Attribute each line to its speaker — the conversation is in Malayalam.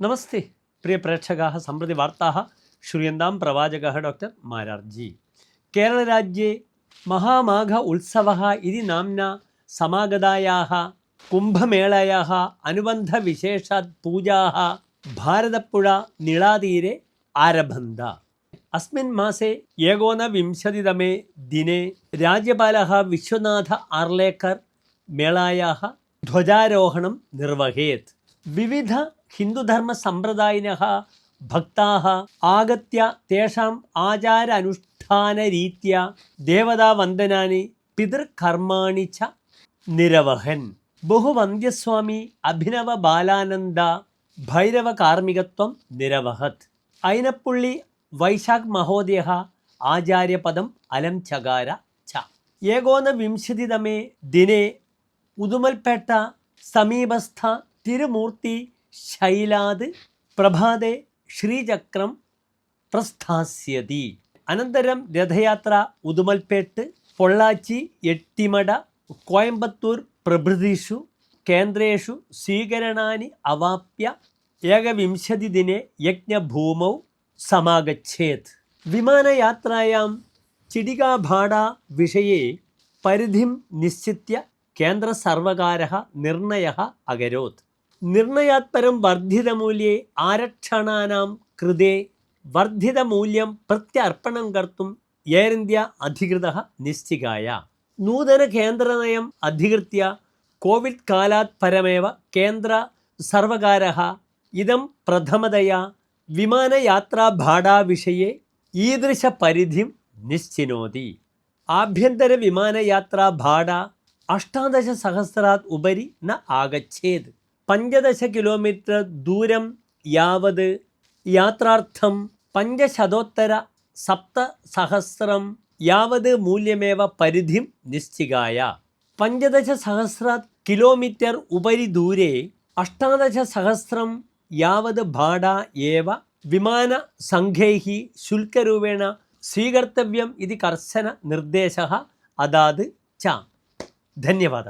Speaker 1: നമസ്തേ പ്രിയ പ്രേക്ഷകാ സമ്പ്രതി വാർത്താ ശ്രൂയന്താം പ്രവാചക ഡോക്ടർ മാരാർജി. കേരളരാജ്യേ മഹാമാഘ ഉത്സവ ഇതി നാംന സമാഗതായാ കുംഭമേളയാ അനുബന്ധവിശേഷാത് പൂജാ ഭാരതപ്പുഴ നിളാതീരെ ആരഭന്ത അസ്മിൻ മാസേ ഏകോനവിംശതിതമേ ദിനേ രാജ്യപാല വിശ്വനാഥ ആർലേക്കർ മേളായാ ധ്വജാരോഹണം നിർവഹേത്. വിവിധ ഹിന്ദുധർമ്മ സമ്പ്രദായന ഭക്താഹ ആഗത്യ തേഷാം ആചാര അനുഷ്ഠാനരീത്യ ദേവതാവന്ദനാനി പിതൃകർമാണി ച നിരവഹൻ. ബഹുവന്ദ്യസ്വാമി അഭിനവ ബാലാനന്ദ ഭൈരവ കാർമ്മികത്വം നിരവഹത്. അയിനപ്പുള്ളി വൈശാഖ് മഹോദയ ആചാര്യപദം അലം ചകാര ച. ഏകോനവിംശതിതമേ ദിനേ ഉദുമൽപേട്ട സമീപസ്ഥ തിരുമൂർത്തി ശൈലാത് പ്രഭാതെ ശ്രീചക്രം പ്രസ്ഥാസ്യതി. അനന്തരം രഥയാത്ര ഉദുമൽപേട്ട് പൊള്ളാച്ചി എട്ടിമട കോയമ്പത്തൂർ പ്രഭൃതിഷു കേന്ദ്രേഷു സ്വീകരണാനി അവാപ്യ ഏകവിംശതി ദിനെ യജ്ഞഭൂമൗ സമാഗച്ഛേത്. വിമാനയാത്രായാം ചിടികാഭാട വിഷയെ പരിധിം നിശ്ചിത്യ കേന്ദ്ര സർവകാര നിർണയ അകരോത്. നിർണയാത്പരം വർദ്ധിതമൂല്യേ ആരക്ഷണാനാം കൃതേ വർദ്ധിതമൂല്യം പ്രത്യർപ്പണം കർത്തും എയർ ഇന്ത്യ അധികൃത നിശ്ചികായ. നൂതനകേന്ദ്രനയം അധികൃത്യ കോവിഡ് കാലാത് പരമേവ കേന്ദ്ര സർവകാര. ഇതം പ്രഥമതയാ ഈദൃശ ഈദൃശപരിധിം നിശ്ചിനോതി. ആഭ്യന്തര വിമാനയാത്രാ ഭാടാ അഷ്ടാദശ സഹസ്രാത് ഉപരി ന ആഗച്ഛേത്. പഞ്ചദശ കിലോമീറ്റർ ദൂരം യാവത് യാത്രാർത്ഥം പഞ്ചശതോത്തര സപ്തസഹസ്രം യാവത് മൂല്യമേവ പരിധിം നിശ്ചികായ. പഞ്ചദശ സഹസ്ര കിലോമീറ്റർ ഉപരി ദൂരെ അഷ്ടാദശസഹസ്രം യാവത് ഭാട ഏവ വിമാനസംഘൈः ശുൽക്കരൂപേണ സ്വീകർത്തവ്യം ഇതി കർശന നിർദ്ദേശ അതാത് ച. ധന്യവാദ.